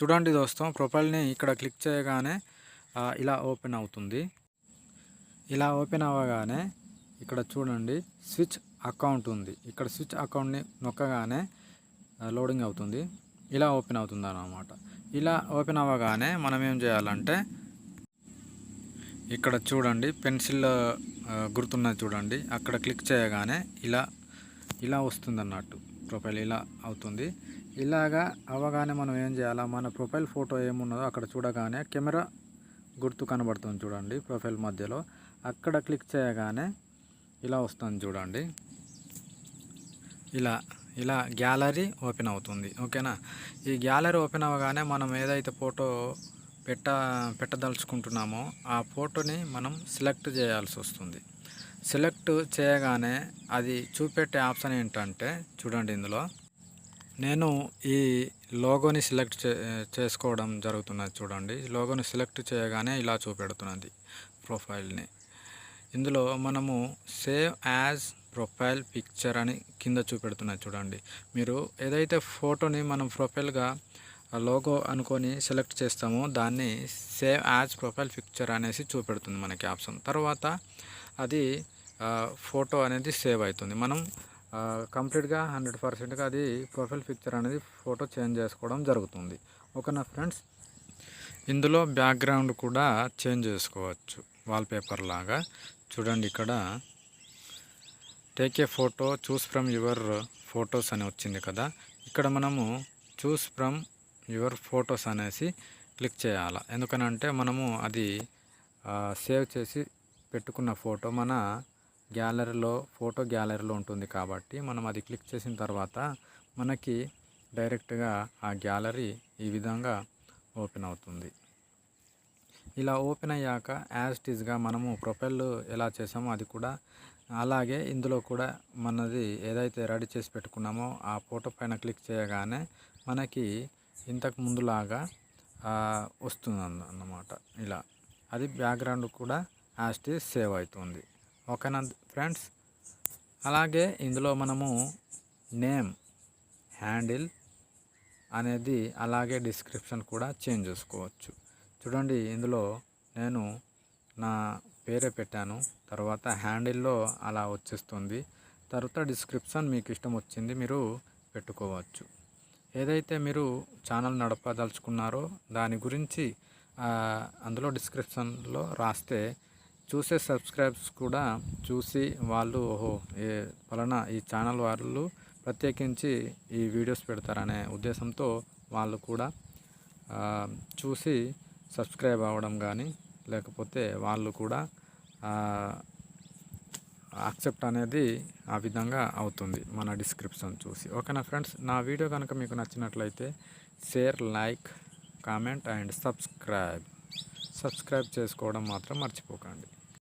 చూడండి దోస్తం ప్రొఫైల్ని ఇక్కడ క్లిక్ చేయగానే ఇలా ఓపెన్ అవుతుంది. ఇలా ఓపెన్ అవ్వగానే ఇక్కడ చూడండి స్విచ్ అకౌంట్ ఉంది. ఇక్కడ స్విచ్ అకౌంట్ని నొక్కగానే లోడింగ్ అవుతుంది. ఇలా ఓపెన్ అవుతుంది అన్నమాట ఇలా ఓపెన్ అవ్వగానే మనం ఏం చేయాలంటే ఇక్కడ చూడండి పెన్సిల్ గుర్తున్నది చూడండి. అక్కడ క్లిక్ చేయగానే ఇలా ఇలా వస్తుంది అన్నట్టు ప్రొఫైల్ ఇలా అవుతుంది. ఇలాగా అవ్వగానే మనం ఏం చేయాలా? మన ప్రొఫైల్ ఫోటో ఏమున్నదో అక్కడ చూడగానే కెమెరా గుర్తు కనబడుతుంది చూడండి ప్రొఫైల్ మధ్యలో. అక్కడ క్లిక్ చేయగానే ఇలా వస్తుంది చూడండి. ఇలా ఇలా గ్యాలరీ ఓపెన్ అవుతుంది. ఓకేనా? ఈ గ్యాలరీ ఓపెన్ అవ్వగానే మనం ఏదైతే ఫోటో పెట్ట పెట్టదలుచుకుంటున్నామో ఆ ఫోటోని మనం సెలెక్ట్ చేయాల్సి వస్తుంది. సెలెక్ట్ చేయగానే అది చూపెట్టే ఆప్షన్ ఏంటంటే చూడండి ఇందులో. నేను ఈ లోగోని సెలెక్ట్ చే చేసుకోవడం జరుగుతున్నది చూడండి. లోగోని సెలెక్ట్ చేయగానే ఇలా చూపెడుతున్నది ప్రొఫైల్ని ఇందులో మనము సేవ్ యాజ్ ప్రొఫైల్ పిక్చర్ అని కింద చూపెడుతున్నది చూడండి. మీరు ఏదైతే ఫోటోని మనం ప్రొఫైల్గా లోగో అనుకొని సెలెక్ట్ చేస్తామో దాన్ని సేవ్ యాజ్ ప్రొఫైల్ పిక్చర్ అనేసి చూపెడుతుంది మనకి ఆప్షన్ తర్వాత అది ఫోటో అనేది సేవ్ అవుతుంది. మనం కంప్లీట్గా హండ్రెడ్ పర్సెంట్గా అది ప్రొఫైల్ పిక్చర్ అనేది ఫోటో చేంజ్ చేసుకోవడం జరుగుతుంది. ఓకేనా ఫ్రెండ్స్? ఇందులో బ్యాక్గ్రౌండ్ కూడా చేంజ్ చేసుకోవచ్చు వాల్పేపర్ లాగా. చూడండి ఇక్కడ. Take a photo choose from your photos అని వచ్చింది కదా. ఇక్కడ మనము చూస్ ఫ్రమ్ యువర్ ఫొటోస్ అనేసి క్లిక్ చేయాలి. ఎందుకనంటే మనము అది సేవ్ చేసి పెట్టుకున్న ఫోటో మన గ్యాలరీలో ఫోటో గ్యాలరీలో ఉంటుంది కాబట్టి మనం అది క్లిక్ చేసిన తర్వాత మనకి డైరెక్ట్గా ఆ గ్యాలరీ ఈ విధంగా ఓపెన్ అవుతుంది. ఇలా ఓపెన్ అయ్యాక యాజ్ టీజ్గా మనము ప్రొఫైల్ ఎలా చేసామో అది కూడా అలాగే ఇందులో కూడా మనది ఏదైతే రెడీ చేసి పెట్టుకున్నామో ఆ ఫోటో పైన క్లిక్ చేయగానే మనకి ఇంతకు ముందులాగా వస్తుంది అన్నమాట ఇలా. అది బ్యాక్గ్రౌండ్ కూడా యాజ్ టీజ్ సేవ్ అవుతుంది. ఓకేనా ఫ్రెండ్స్. అలాగే ఇందులో మనము నేమ్ హ్యాండిల్ అనేది అలాగే డిస్క్రిప్షన్ కూడా చేంజ్ చేసుకోవచ్చు. చూడండి ఇందులో నేను నా పేరే పెట్టాను. తర్వాత హ్యాండిల్లో అలా వచ్చేస్తుంది. తర్వాత డిస్క్రిప్షన్ మీకు ఇష్టం వచ్చింది మీరు పెట్టుకోవచ్చు. ఏదైతే మీరు ఛానల్ నడపదలుచుకున్నారో దాని గురించి అందులో డిస్క్రిప్షన్లో రాస్తే చూసే సబ్స్క్రైబ్స్ కూడా చూసి వాళ్ళు ఓహో ఏ ఫలానా ఈ ఛానల్ వాళ్ళు ప్రత్యేకించి ఈ వీడియోస్ పెడతారనే ఉద్దేశంతో వాళ్ళు కూడా చూసి సబ్స్క్రైబ్ అవ్వడం కానీ లేకపోతే వాళ్ళు కూడా యాక్సెప్ట్ అనేది ఆ విధంగా అవుతుంది మన డిస్క్రిప్షన్ చూసి. ఓకేనా ఫ్రెండ్స్? నా వీడియో కనుక మీకు నచ్చినట్లయితే share like comment and subscribe. Subscribe చేసుకోవడం మాత్రం మర్చిపోకండి.